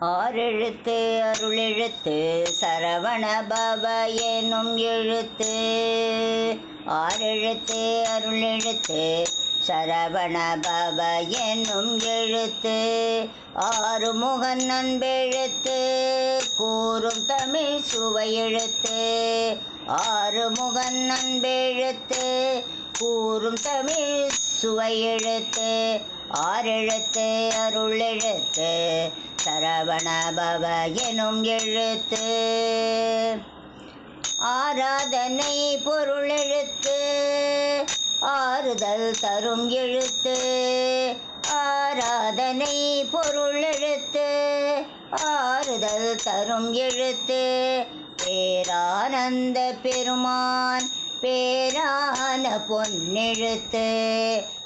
ஆறெழுத்து அருளெழுத்து சரவண பவ எனும் எழுத்து. ஆறெழுத்து அருளெழுத்து சரவண பவ எனும் எழுத்து. ஆறு முகன் அன்பெழுத்து கூறும் தமிழ் சுவையெழுத்து. ஆறுமுகன் அன்பெழுத்து கூறும் தமிழ் சுவையெழுத்து ஆறெழுத்து அருளெழுத்து சரவண பவ எனும் எழுத்து. ஆராதனை பொருளெழுத்து ஆறுதல் தரும் எழுத்து. ஆராதனை பொருளெழுத்து ஆறுதல் தரும் எழுத்து. பேரானந்த பெருமான் பேரான பொன்னெழுத்து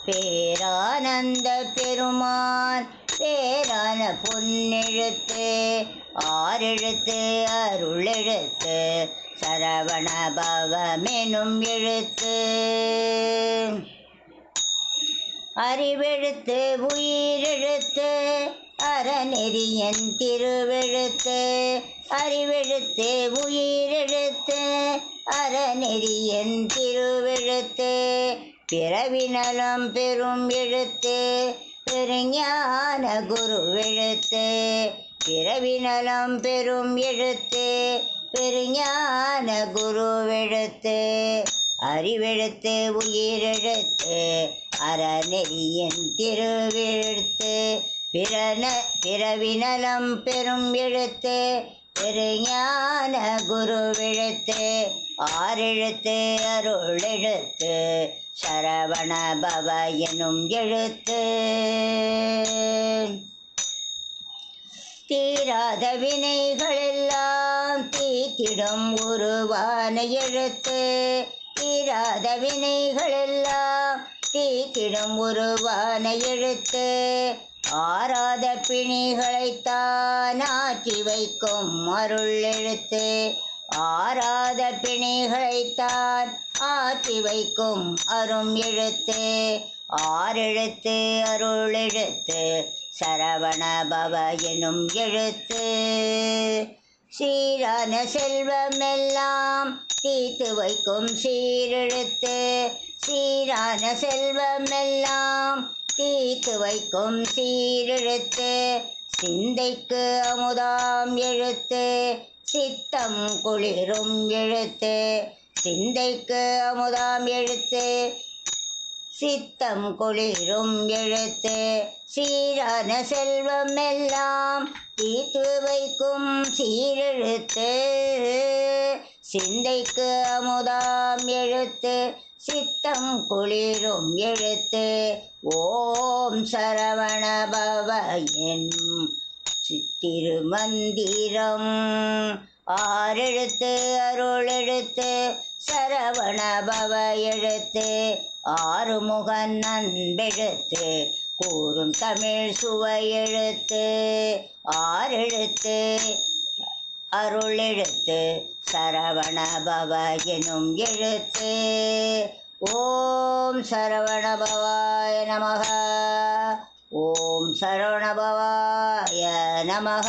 பேரானந்த பெருமான் பேரான பொன்னெழுத்து ஆறெழுத்து அருளெழுத்து சரவண பவமெனும் எழுத்து. அறிவெழுத்து உயிரெழுத்து அறநெறியன் திருவெழுத்து அறிவெழுத்து உயிரெழுத்து அறநெறியன் திருவெழுத்து பிறவினலம் பெரும் எழுத்து பெருஞான குருவெழுத்து பிறவினலம் பெரும் எழுத்து பெருஞான குருவெழுத்து அறிவெழுத்து உயிரெழுத்து அறநெறியின் திருவெழுத்து பிறன பிறவினலம் பெரும் எழுத்து பெருஞான குருவெழுத்து ஆறெழுத்து அருளெழுத்து சரவண பவ எனும் எழுத்து. தீராத வினைகளெல்லாம் தீத்திடும் உருவான எழுத்து. தீராத வினைகளெல்லாம் தீத்திடும் உருவான எழுத்து. ஆராத பிணிகளைத்தானாக்கி வைக்கும் அருள் எழுத்து. ஆராத பிணிகளைத்தான் ஆக்கி வைக்கும் அரும் எழுத்து. ஆறெழுத்து அருள் எழுத்து சரவண பவ எனும் எழுத்து. சீரான செல்வமெல்லாம் தீத்து வைக்கும் சீரெழுத்து. சீரான செல்வமெல்லாம் தீத்து வைக்கும் சீரெழுத்து சிந்தைக்கு அமுதாம் எழுத்து சித்தம் குளிரும் எழுத்து சிந்தைக்கு அமுதாம் எழுத்து சித்தம் குளிரும் எழுத்து சீரான செல்வம் எல்லாம் தீர்த்து வைக்கும் சீரெழுத்து சிந்தைக்கு அமுதாம் எழுத்து சித்தம் குளிரும் எழுத்து. ஓம் சரவணபவ என்னும் திருமந்திரம் ஆறெழுத்து அருளெழுத்து சரவண எழுத்து. ஆறுமுகன் அன்பெழுத்து கூறும் தமிழ் சுவையெழுத்து ஆறெழுத்து அருளெழுத்து சரவண பவ எனும் எழுத்து. ஓம் சரவண பவாய நமக. ஓம் சரவண பவாய நமக.